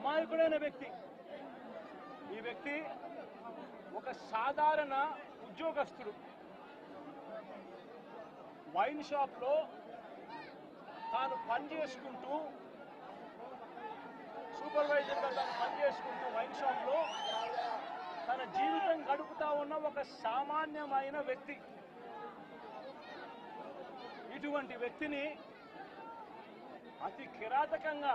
అమాయకుడైన వ్యక్తి. ఈ వ్యక్తి ఒక సాధారణ ఉద్యోగస్తుడు. వైన్ షాప్లో తాను పని చేసుకుంటూ సూపర్వైజర్గా తాను పని చేసుకుంటూ వైన్ షాప్లో తన జీవితం గడుపుతా ఉన్న ఒక సామాన్యమైన వ్యక్తి. ఇటువంటి వ్యక్తిని అతి కిరాతకంగా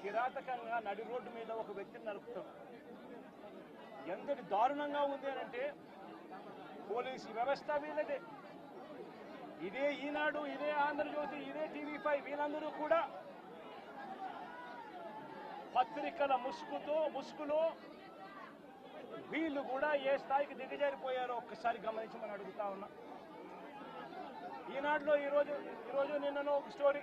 కిరాతకంగా నడి రోడ్డు మీద ఒక వ్యక్తిని నడుపుతాడు ఎంతటి దారుణంగా ఉంది అని అంటే పోలీసు వ్యవస్థ వీళ్ళదే ఇదే ఈనాడు ఇదే ఆంధ్రజ్యోతి ఇదే టీవీ ఫైవ్ వీళ్ళందరూ కూడా పత్రికల ముసుగుతో ముసుగులో వీళ్ళు కూడా ఏ స్థాయికి దిగజారిపోయారో ఒక్కసారి గమనించమని అడుగుతా ఉన్నా. ఈనాడులో ఈరోజు ఈరోజు నిన్ననో ఒక స్టోరీ.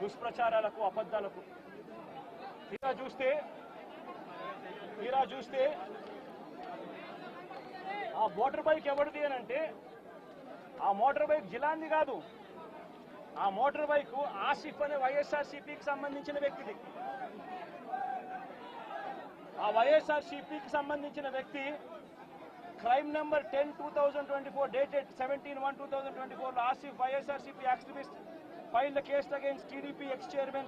దుష్ప్రచారాలకు అబద్ధాలకు. తీరా చూస్తే తీరా చూస్తే ఆ మోటార్ బైక్ ఎవరిది అని అంటే ఆ మోటార్ బైక్ జిలాంది కాదు. ఆ మోటార్ బైక్ ఆసిఫ్ అనే వైఎస్ఆర్సీపీకి సంబంధించిన వ్యక్తిది. ఆ వైఎస్ఆర్సీపీకి సంబంధించిన వ్యక్తి crime number ten two thousand twenty four dated seventeen one two thousand twenty ఫోర్లో Asif YSRCP activist. filed a case against TDP ex-chairman